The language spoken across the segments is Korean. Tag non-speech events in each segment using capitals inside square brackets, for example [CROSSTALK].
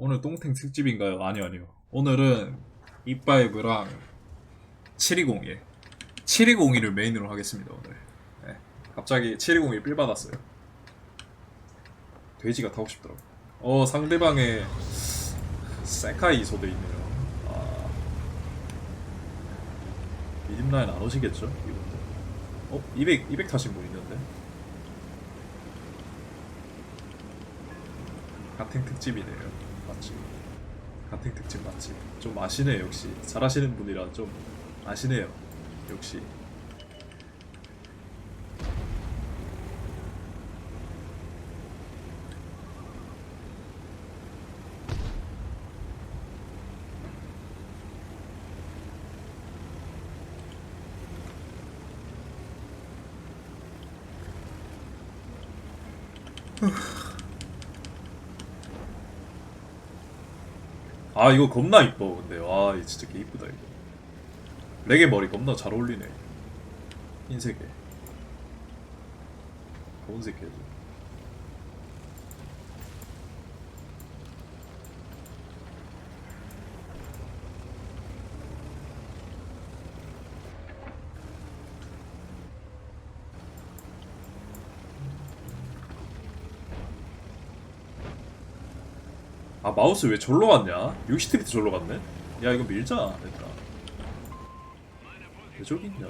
오늘 똥탱 특집인가요? 아니요, 아니요. 오늘은 이빠이브랑 7201. 7201을 메인으로 하겠습니다, 오늘. 네. 갑자기 7201빌 받았어요. 돼지가 타고 싶더라고. 어, 상대방의 세카이 소도 있네요. 아. 미dim라인 안 오시겠죠? 이분들. 어? 200, 200 타신 분 있는데? 같은 특집이네요. 맞지? 같은 특집 맞지? 좀 아시네 역시. 잘하시는 분이라 좀 아시네요. 역시. 아 이거 겁나 이뻐 근데. 와 이거 진짜 개 이쁘다 이거. 레게 머리 겁나 잘 어울리네. 흰색에. 검은색 해도 마우스 왜 절로 갔냐? 60트리트 절로 갔네? 야 이거 밀자 됐다 왜 저기 있냐?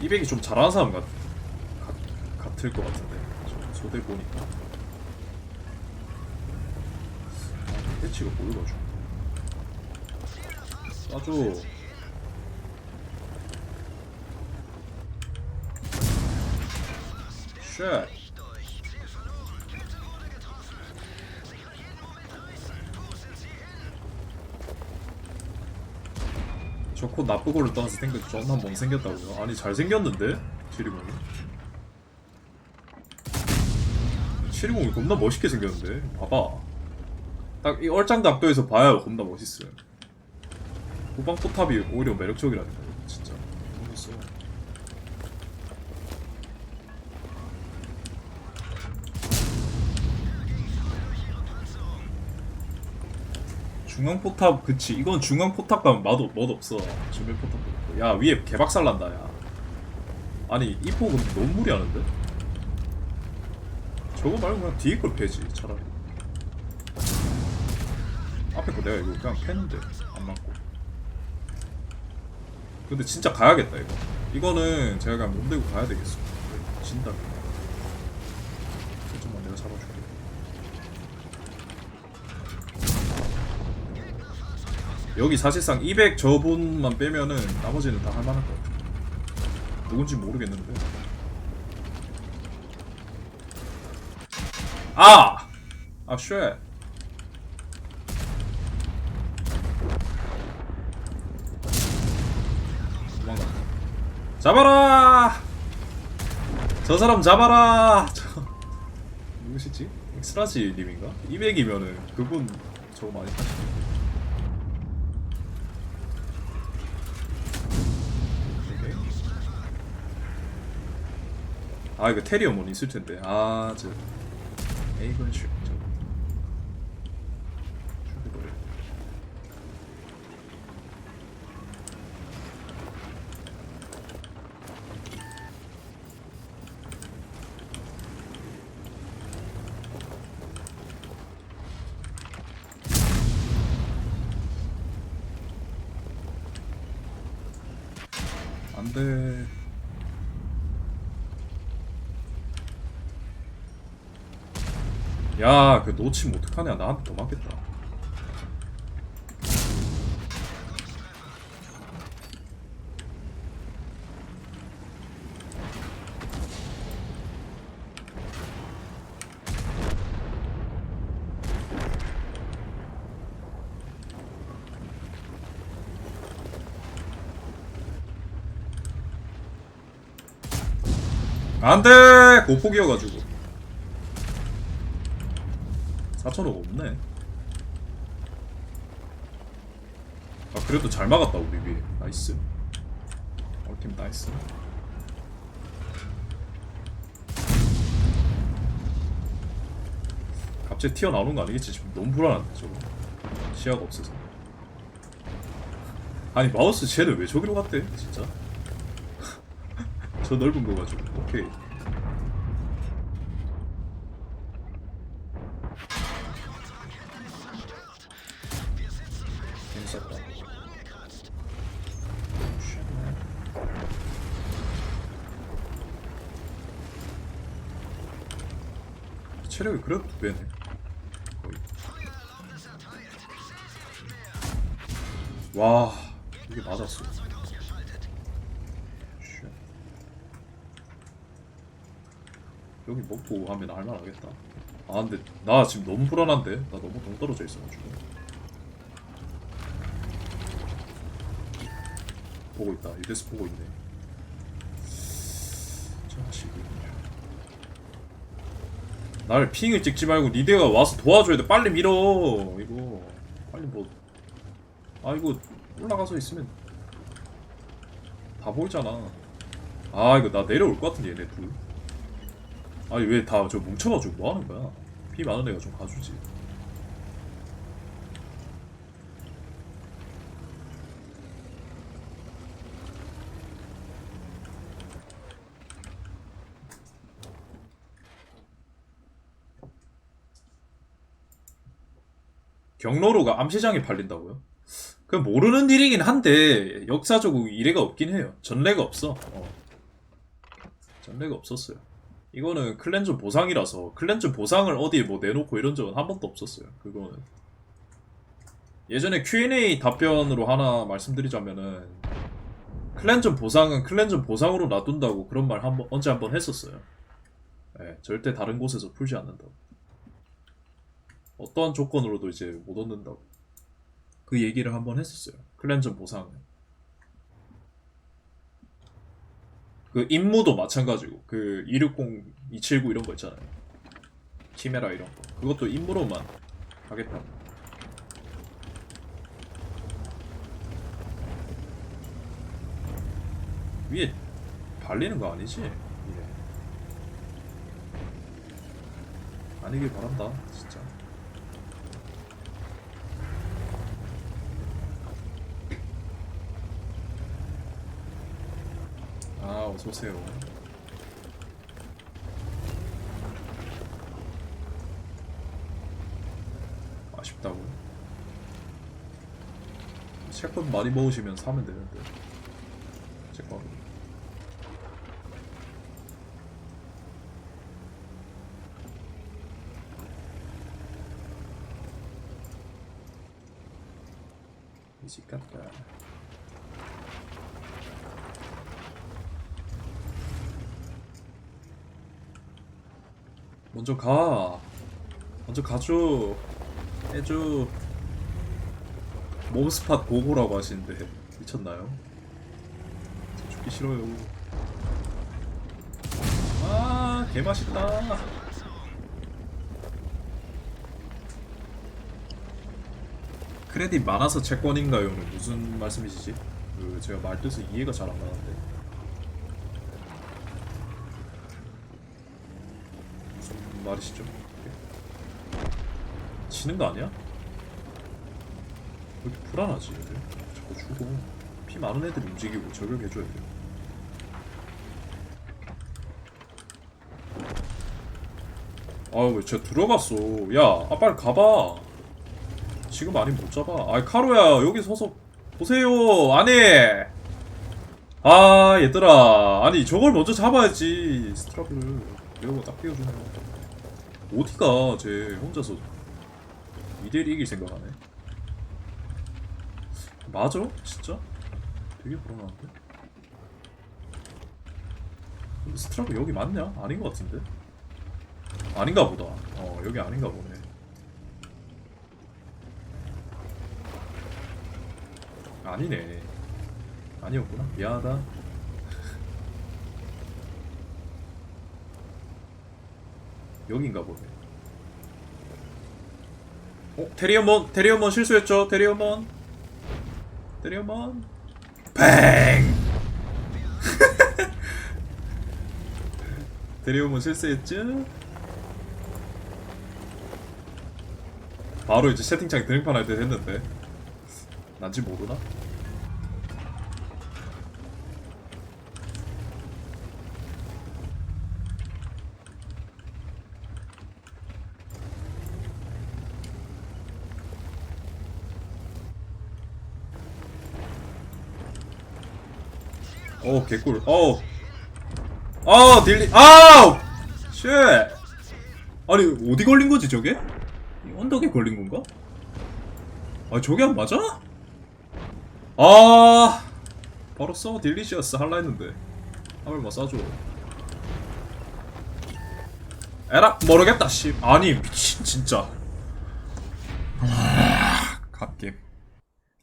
이백이 좀 잘하는 사람 같, 같, 같을 것 같은데 저 소대 보니까 아, 패치가 보여가지고 쏴줘 쉣. 저코 나쁘고를 떠나서 생각 존나 못생겼다고요? 아니 잘생겼는데? 치리공이 치리공이 겁나 멋있게 생겼는데? 봐봐 딱 이 얼짱답도에서 봐야 겁나 멋있어요 후방 포탑이 오히려 매력적이라니까 진짜 모르겠어 중앙 포탑 그치. 이건 중앙 포탑 가면 맛, 맛 없어. 중앙 포탑 그렇고. 야 위에 개박살 난다 야. 아니 이 폭은 너무 무리하는데? 저거 말고 그냥 뒤에 걸 패지 차라리. 앞에 거 내가 이거 그냥 패는데 안 맞고. 근데 진짜 가야겠다 이거. 이거는 제가 그냥 몸 대고 가야 되겠어. 진다면 좀만 내가 잡아줄게 여기 사실상 200 저분만 빼면은 나머지는 다 할만할 것 같아. 누군지 모르겠는데. 아! 아, 쉣. 도망간다. 잡아라! 저 사람 잡아라! 저... 누구시지? 엑스라지 님인가? 200이면은 그분 저거 많이 타시네. 아 이거 테리어몬 있을 텐데. 아 저. 에이건 슈 저. 죽여버려 안돼 야, 그 놓치면 어떡하냐. 나한테 더 맞겠다. 안 돼! 고폭이어가지고. 4천억 없네. 아 그래도 잘 막았다 우리 위에. 나이스. 얼팀 나이스. 갑자기 튀어나오는 거 아니겠지? 지금 너무 불안한데 저거. 시야가 없어서. 아니 마우스 쟤는 왜 저기로 갔대 진짜? [LAUGHS] 저 넓은 거 가지고. 오케이 와 이게 맞았어. 쉣. 여기 먹고 하면 할만하겠다. 아 근데 나 지금 너무 불안한데? 나 너무 동 떨어져 있어가지고. 보고 있다. 유데스 보고 있네. 자식이 날 핑을 찍지 말고 니네가 와서 도와줘야 돼. 빨리 밀어. 이거. 빨리 뭐 아 이거 올라가서 있으면 다 보이잖아. 아 이거 나 내려올 것 같은데 얘네 둘. 아니 왜 다 저 뭉쳐가지고 뭐 하는 거야? 피 많은 애가 좀 가주지. 경로로가 암시장에 팔린다고요? 그 모르는 일이긴 한데 역사적으로 이래가 없긴 해요. 전례가 없어. 어. 전례가 없었어요. 이거는 클렌전 보상이라서 클렌전 보상을 어디에 뭐 내놓고 이런 적은 한 번도 없었어요. 그거는 예전에 Q&A 답변으로 하나 말씀드리자면은 클렌전 보상은 클렌전 보상으로 놔둔다고 그런 말 한번 언제 한번 했었어요. 예, 절대 다른 곳에서 풀지 않는다고. 어떠한 조건으로도 이제 못 얻는다고. 그 얘기를 한번 했었어요. 클렌전 보상은. 그 임무도 마찬가지고 그 260, 279 이런 거 있잖아요. 키메라 이런 거. 그것도 임무로만 하겠다. 위에 발리는 거 아니지? 예. 아니길 바란다, 진짜. 아, 어서 오세요. 아쉽다고. 채권 많이 모으시면 사면 되는데. 채권. 이집 같다. 먼저 가. 먼저 가줘. 해줘. 몹스팟 고고라고 하시는데 미쳤나요? 저 죽기 싫어요. 아, 개맛있다. 크레딧 많아서 채권인가요는 무슨 말씀이시지? 그 제가 말뜻을 이해가 잘 안 가는데. 무슨 말이시죠? 치는 거 아니야? 왜 이렇게 불안하지 얘들? 자꾸 죽어. 피 많은 애들이 움직이고 저격해줘야 돼 아유 왜쟤 들어갔어? 야아 빨리 가봐. 지금 아니면 못 잡아. 아이 카로야 여기 서서 보세요 안해 아 얘들아. 아니 저걸 먼저 잡아야지 스트라블을. 이러고 딱 띄워주네 어디가 쟤 혼자서 2대1 이길 생각하네 맞아? 진짜? 되게 불안한데? 근데 스트라브 여기 맞냐? 아닌 것 같은데? 아닌가 보다 어 여기 아닌가 보네 아니네 아니었구나 미안하다 여긴가 보네. 어? 테리어먼! 테리어먼 실수했죠? 테리어먼! 테리어먼! 뱅! [LAUGHS] 테리어먼 실수했죠? 바로 이제 채팅창 드림판 할 때 했는데 난지 모르나? 오 개꿀. 어우. 아 딜리 아우! 쉣. 아니 어디 걸린 거지 저게? 이 언덕에 걸린 건가? 아 저게 안 맞아? 아. 바로 써 딜리시어스 할라 했는데. 뭐 쏴줘. 에라 모르겠다 씨. 아니 미친 진짜. 갓겜.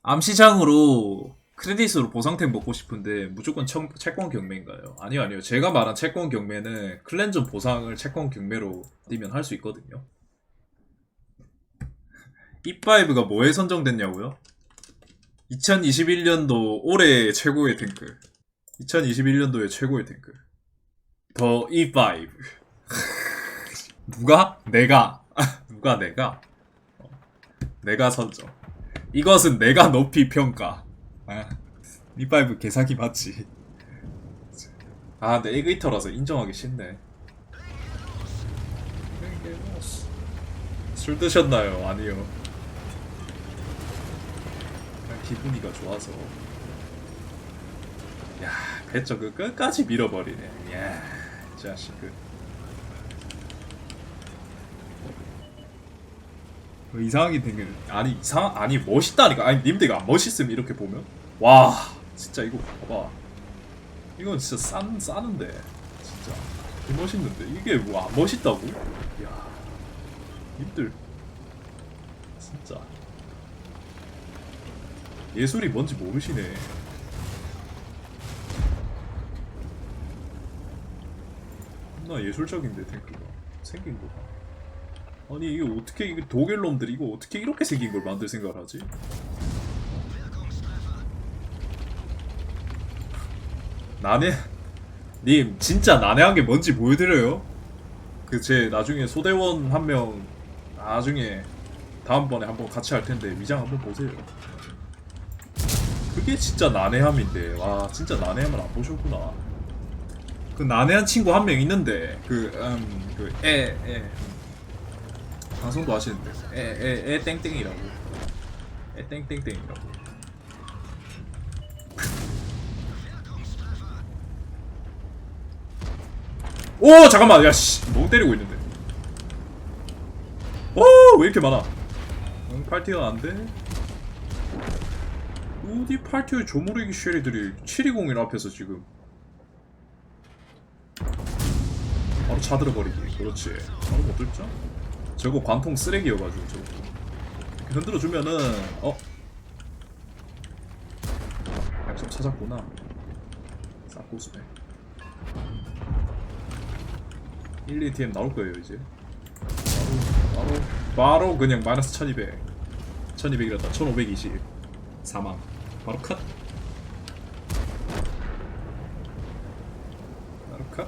암시장으로 크레딧으로 보상템 먹고 싶은데 무조건 청, 채권 경매인가요? 아니요 아니요 제가 말한 채권 경매는 클렌전 보상을 채권 경매로 뛰면 할 수 있거든요 이5가 뭐에 선정됐냐고요? 2021년도 올해 최고의 탱크 2021년도의 최고의 탱크 더 E5 [LAUGHS] 누가? 내가 [LAUGHS] 누가 내가? 어, 내가 선정 이것은 내가 높이 평가 아, E5 개사기 맞지. 아 근데 에그이터라서 인정하기 싫네. 술 드셨나요? 아니요. 기분이가 좋아서. 야 배쩍 그 끝까지 밀어버리네. 야이 자식 그 이상하게 생겨 아니 이상 아니 멋있다니까. 아니 님들가 안 멋있음? 이렇게 보면? 와 진짜 이거 봐봐. 이건 진짜 싼 싸는데. 진짜. 개 멋있는데. 이게 뭐안 멋있다고? 야 님들. 진짜. 예술이 뭔지 모르시네. 나 예술적인데 탱크가. 생긴 거 봐. 아니 이게 어떻게 이게 독일 놈들이 이거 어떻게 이렇게 생긴 걸 만들 생각을 하지? 나네 님 진짜 난해한 게 뭔지 보여드려요? 그 제 나중에 소대원 한 명 나중에 다음번에 한번 같이 할 텐데 위장 한번 보세요. 그게 진짜 난해함인데 와 진짜 난해함을 안 보셨구나. 그 난해한 친구 한 명 있는데 그음그에에 방송도 하시는데. 에에에 땡땡이라고. 에 땡땡땡이라고. 오 잠깐만. 야씨. 너무 때리고 있는데. 오왜 이렇게 많아? 응, 팔티가 안돼 어디 팔티의 조무래기 쉐리들이 720일 앞에서 지금. 바로 차들어버리기. 그렇지. 바로 못 들죠 저거 관통 쓰레기여가지고 저거. 흔들어주면은 어? 약속 찾았구나. 싹고수네. 1, 2TM 나올 거예요 이제. 바로 바로 바로 그냥 마이너스 1200 1200이란다 1520 사망 바로 컷 바로 컷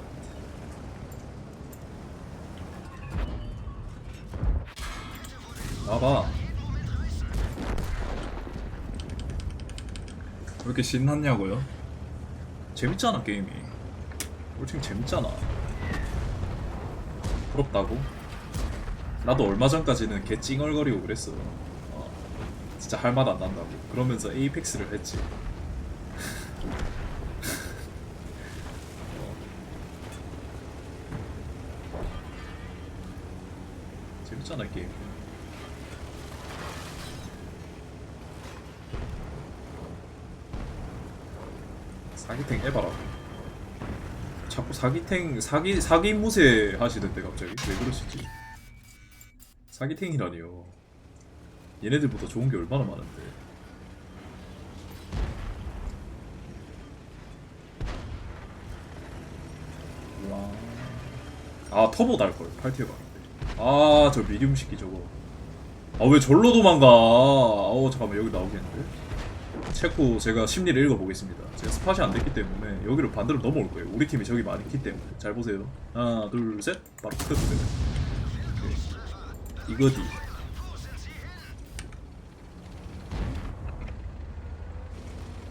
나봐 왜 이렇게 신났냐고요? 재밌잖아 게임이 솔직히 재밌잖아 부럽다고? 나도 얼마 전까지는 개 찡얼거리고 그랬어 어, 진짜 할맛안 난다고 그러면서 에이펙스를 했지 [LAUGHS] 어. 재밌잖아 게임 사기탱 에바라고 자꾸 사기탱 사기 사기 무새 하시던데 갑자기 왜 그러시지? 사기탱이라니요. 얘네들보다 좋은 게 얼마나 많은데. 와. 아 터보 달걸 팔티에 가는데. 아저 미디움 시키 저거. 아 왜 절로 도망가? 어 잠깐만 여기 나오겠는데? 체코 제가 심리를 읽어보겠습니다. 제가 스팟이 안 됐기 때문에 여기로 반대로 넘어올 거예요. 우리 팀이 저기 많이 있기 때문에 잘 보세요. 하나, 둘, 셋, 바로 끝. 이거디.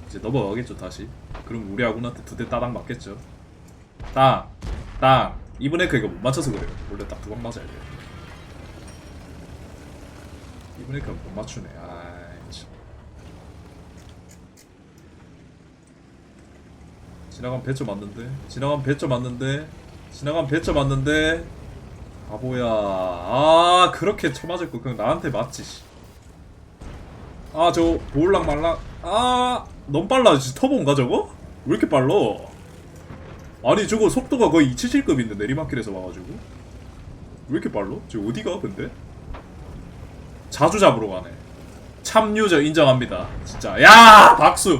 이제 넘어가겠죠 다시. 그럼 우리 아군한테 두 대 따당 맞겠죠. 땅, 땅. 이번에 그니까 못 맞춰서 그래요. 원래 딱두방 맞아야 돼요. 이번에 그못 맞추네. 아이 참. 지나간 배쳐 맞는데? 지나간 배쳐 맞는데? 지나간 배쳐 맞는데? 바보야. 아 그렇게 쳐맞을 거 그냥 나한테 맞지 아 저 보울락 말락. 아 너무 빨라. 터보인가 저거? 왜 이렇게 빨라? 아니 저거 속도가 거의 277급인데 내리막길에서 와가지고. 왜 이렇게 빨라? 저 어디가 근데? 자주 잡으러 가네. 참유저 인정합니다. 진짜. 야 박수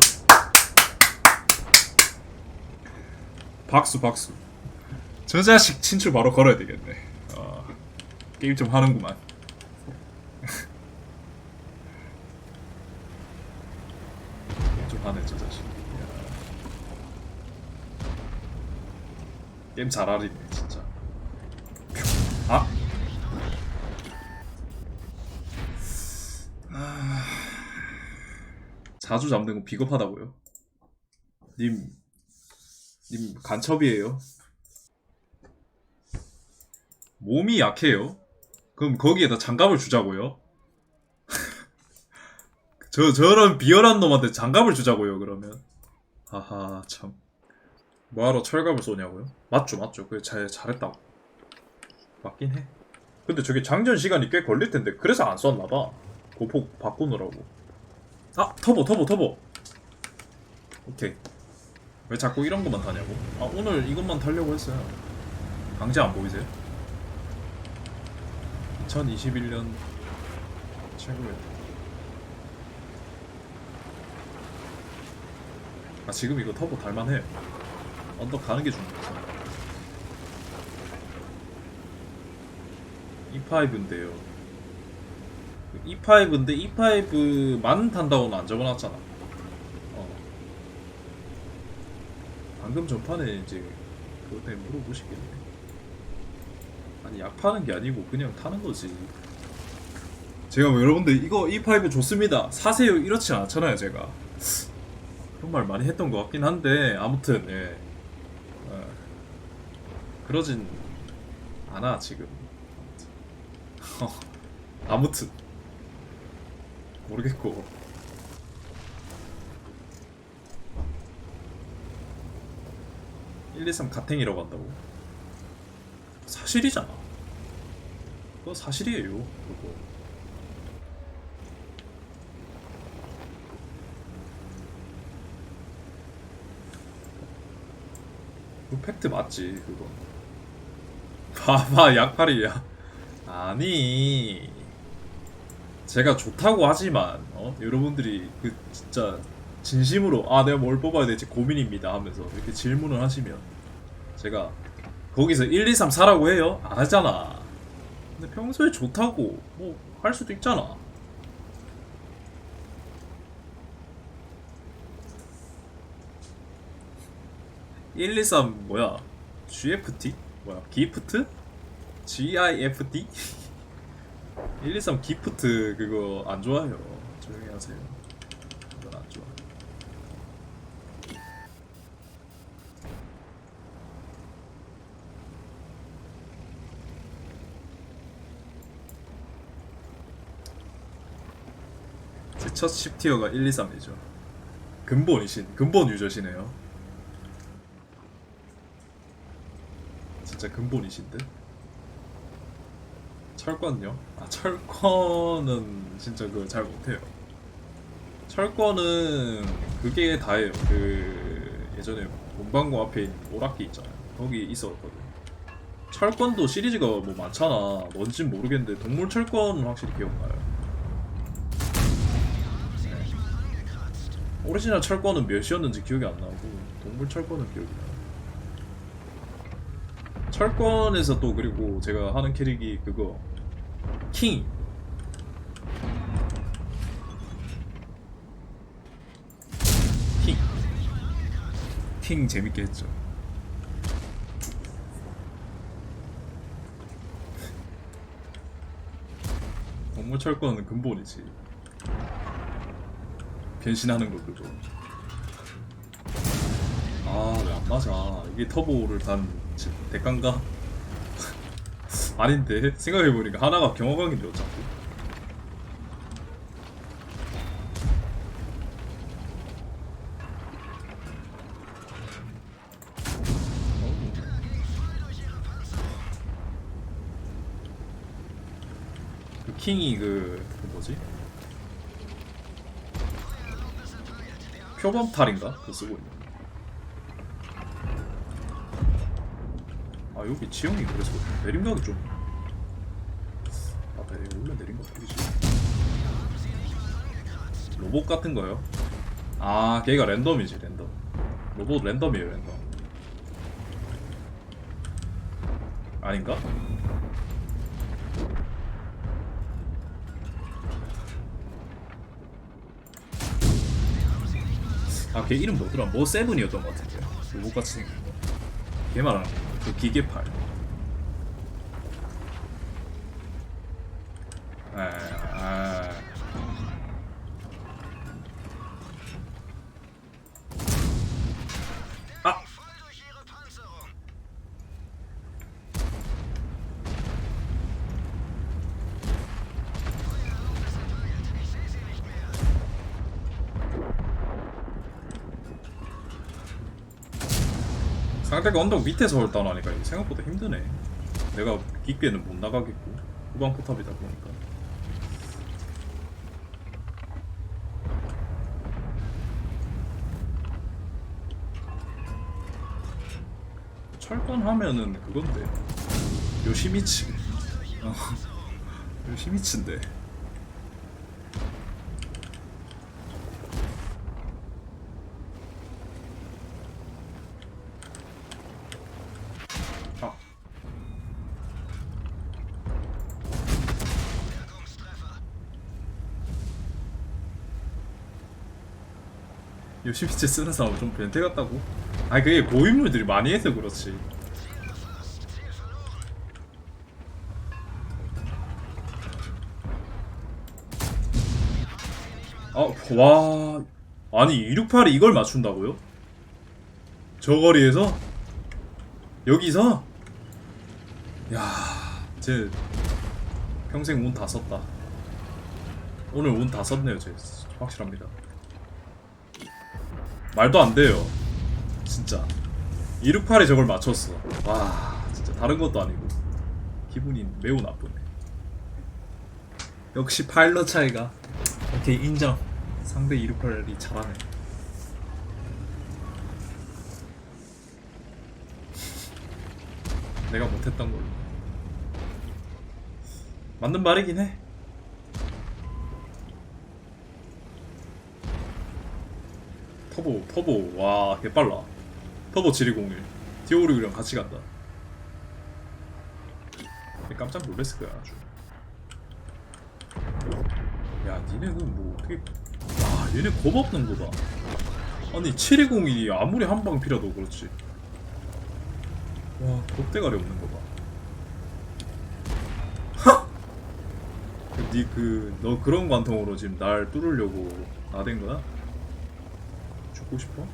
박수 박수. 저 자식 친출 바로 걸어야 되겠네. 어, 게임 좀 하는구만. 게임 좀 하네 저 자식. 야. 게임 잘하리네 진짜. 아. 자주 잡는 건 비겁하다고요? 님, 님 간첩이에요? 몸이 약해요? 그럼 거기에다 장갑을 주자고요? [LAUGHS] 저, 저런 비열한 놈한테 장갑을 주자고요, 그러면. 하하, 참. 뭐하러 철갑을 쏘냐고요? 맞죠, 맞죠. 그래, 잘, 잘했다고. 맞긴 해. 근데 저게 장전 시간이 꽤 걸릴 텐데, 그래서 안 썼나봐. 고폭 바꾸느라고. 아 터보 터보 터보 오케이 왜 자꾸 이런 것만 타냐고? 아 오늘 이것만 타려고 했어요. 강제 안 보이세요? 2021년 최고의 아 지금 이거 터보 달만해요. 언덕 가는 게 중요해서 E5인데요. E5인데 E5만 탄다고는 안 적어놨잖아. 어. 방금 전판에 이제 그것 때문에 물어보시겠네. 아니 약 파는 게 아니고 그냥 타는 거지. 제가 뭐 여러분들 이거 E5 좋습니다. 사세요 이렇지 않잖아요 제가. 그런 말 많이 했던 것 같긴 한데 아무튼 예. 어. 그러진 않아 지금. 아무튼. [LAUGHS] 모르겠고 (123) 가탱이라고 한다고. 사실이잖아. 그거 사실이에요 그거. 그 팩트 맞지 그거. 봐봐 약팔이야. 아니. 제가 좋다고 하지만 어? 여러분들이 그 진짜 진심으로 아 내가 뭘 뽑아야 될지 고민입니다 하면서 이렇게 질문을 하시면 제가 거기서 1, 2, 3 사라고 해요? 안 하잖아 근데 평소에 좋다고 뭐 할 수도 있잖아 (1, 2, 3) 뭐야 GFT? 뭐야 기프트? GIFT? 123 [LAUGHS] 기프트 그거 안 좋아요. 조용히 하세요. 그건 안 좋아. 제 첫 10티어가 1, 2, 3이죠. 근본이신, 근본 유저시네요. 진짜 근본이신데? 철권요? 아 철권은 진짜 그거 잘 못해요. 철권은 그게 다예요. 그 예전에 문방구 앞에 있는 오락기 있잖아요. 거기 있었거든. 철권도 시리즈가 뭐 많잖아. 뭔진 모르겠는데 동물 철권은 확실히 기억나요. 오리지널 철권은 몇이었는지 기억이 안 나고 동물 철권은 기억이 나요. 철권에서 또 그리고 제가 하는 캐릭이 그거 킹킹 재밌게 했죠. 동물 철거는 근본이지. 변신하는 거 그거. 아왜 안 맞아? 이게 터보를 단 지- 대가인가? [LAUGHS] 아닌데 생각해보니까 하나가 경호각인데 어차피. 그 킹이 그, 그 뭐지? 표범탈인가? 그거 쓰고 있는. 아 여기 지형이 그래서 내림각이 좀. 아 내- 원래 내림각 보이지. 로봇 같은 거요? 아 걔가 랜덤이지 랜덤. 로봇 랜덤이에요 랜덤. 아닌가? 아, 걔 이름 뭐더라? 뭐 세븐이었던 것 같은데. 로봇같이 생긴 거. 걔 말하는 거. 그 기계팔. 에, 아. 아! 상대가 언덕 밑에서 홀다운하니까 이게 생각보다 힘드네. 내가 깊게는 못 나가겠고 후방 포탑이다 보니까. 철권하면은 그건데 요시미츠. [LAUGHS] 어, 요시미츠인데. 요시미츠 쓰는 사람은 좀 변태 같다고? 아니 그게 고인물들이 많이 해서 그렇지 아, 와 아니 268이 이걸 맞춘다고요? 저 거리에서? 여기서? 야, 제 평생 운 다 썼다. 오늘 운 다 썼네요, 제 확실합니다. 말도 안 돼요. 진짜. 268에 저걸 맞췄어. 와, 진짜 다른 것도 아니고 기분이 매우 나쁘네. 역시 파일럿 차이가. 오케이 인정. 상대 268이 잘하네. 내가 못했던 걸로. 맞는 말이긴 해. 터보, 터보, 와, 개빨라. 터보 7201. 디오르랑 같이 간다. 깜짝 놀랐을 거야, 아주. 야, 니네는 뭐 어떻게. 아, 얘네 겁 없는 거 봐. 아니, 7201이 아무리 한 방 피라도 그렇지. 와, 겁대가리 없는 거 봐. 니그너 그런 관통으로 지금 날 뚫으려고 나댄 거야? 죽고 싶어?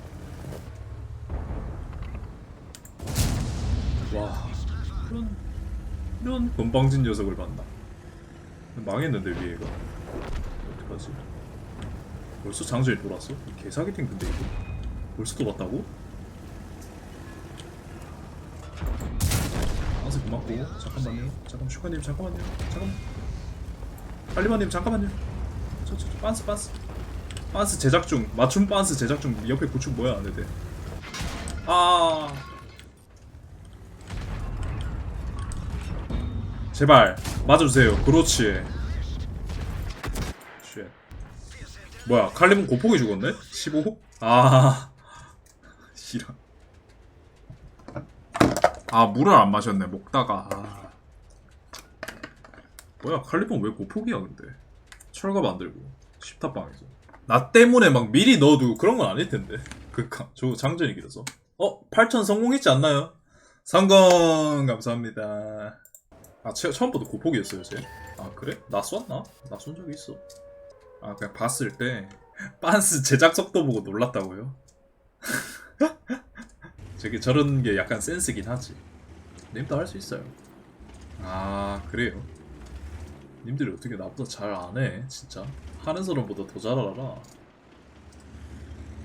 와 이런 이런 건방진 녀석을 만나 망했는데 위에가 어떡하지? 벌써 장전이 돌았어? 이 개사기 탱크인데 이거 벌써 돌았다고? 아서 고맙고 잠깐만요 잠깐 슈카님 잠깐만요 잠깐만 빨리만님 잠깐만요. 저, 저, 저 빤스 빤스 빤스 제작 중 맞춤 빤스 제작 중 옆에 구축 뭐야 안 돼. 아 제발 맞아주세요. 그렇지. 쉣. 뭐야 칼리몬 고폭이 죽었네? 15호? 아 [LAUGHS] 싫어. 아 물을 안 마셨네 먹다가. 아. 뭐야 칼리폰 왜 고폭이야 근데 철거 만들고 십탑방에서 나 때문에 막 미리 넣어두고 그런 건 아닐 텐데 그니까 저 장전이 길어서 어? 8천 성공했지 않나요? 성공 감사합니다 아 제가 처음부터 고폭이었어요 쟤? 아 그래? 나 쐈나? 나 쏜 적이 있어 아 그냥 봤을 때 빤스 제작 속도 보고 놀랐다고요? [LAUGHS] 저게 저런 게 약간 센스긴 하지 님도 할 수 있어요 아 그래요? 님들이 어떻게 나보다 잘 안해 진짜. 하는 사람보다 더 잘 알아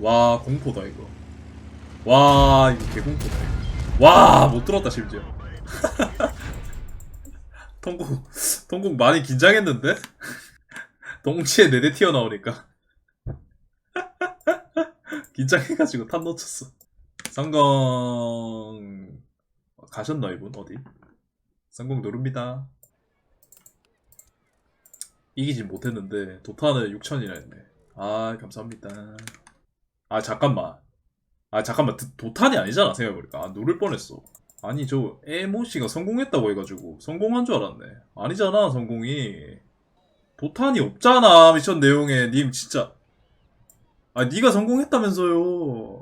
와 공포다 이거. 와 이거 개공포다 이거. 와못 들었다 심지어. [LAUGHS] 통곡 통곡 많이 긴장했는데? [LAUGHS] 동치에 네대 튀어나오니까. [LAUGHS] 긴장해가지고 탄 놓쳤어. 성공. 가셨나 이분? 어디? 성공 누릅니다 이기진 못했는데 도타는 6천이라 했네. 아 감사합니다. 아 잠깐만. 아 잠깐만. 드- 도탄이 아니잖아 생각해보니까. 아 누를 뻔했어. 아니 저 에모씨가 성공했다고 해가지고 성공한 줄 알았네. 아니잖아 성공이. 도탄이 없잖아 미션 내용에. 님 진짜. 아 니가 성공했다면서요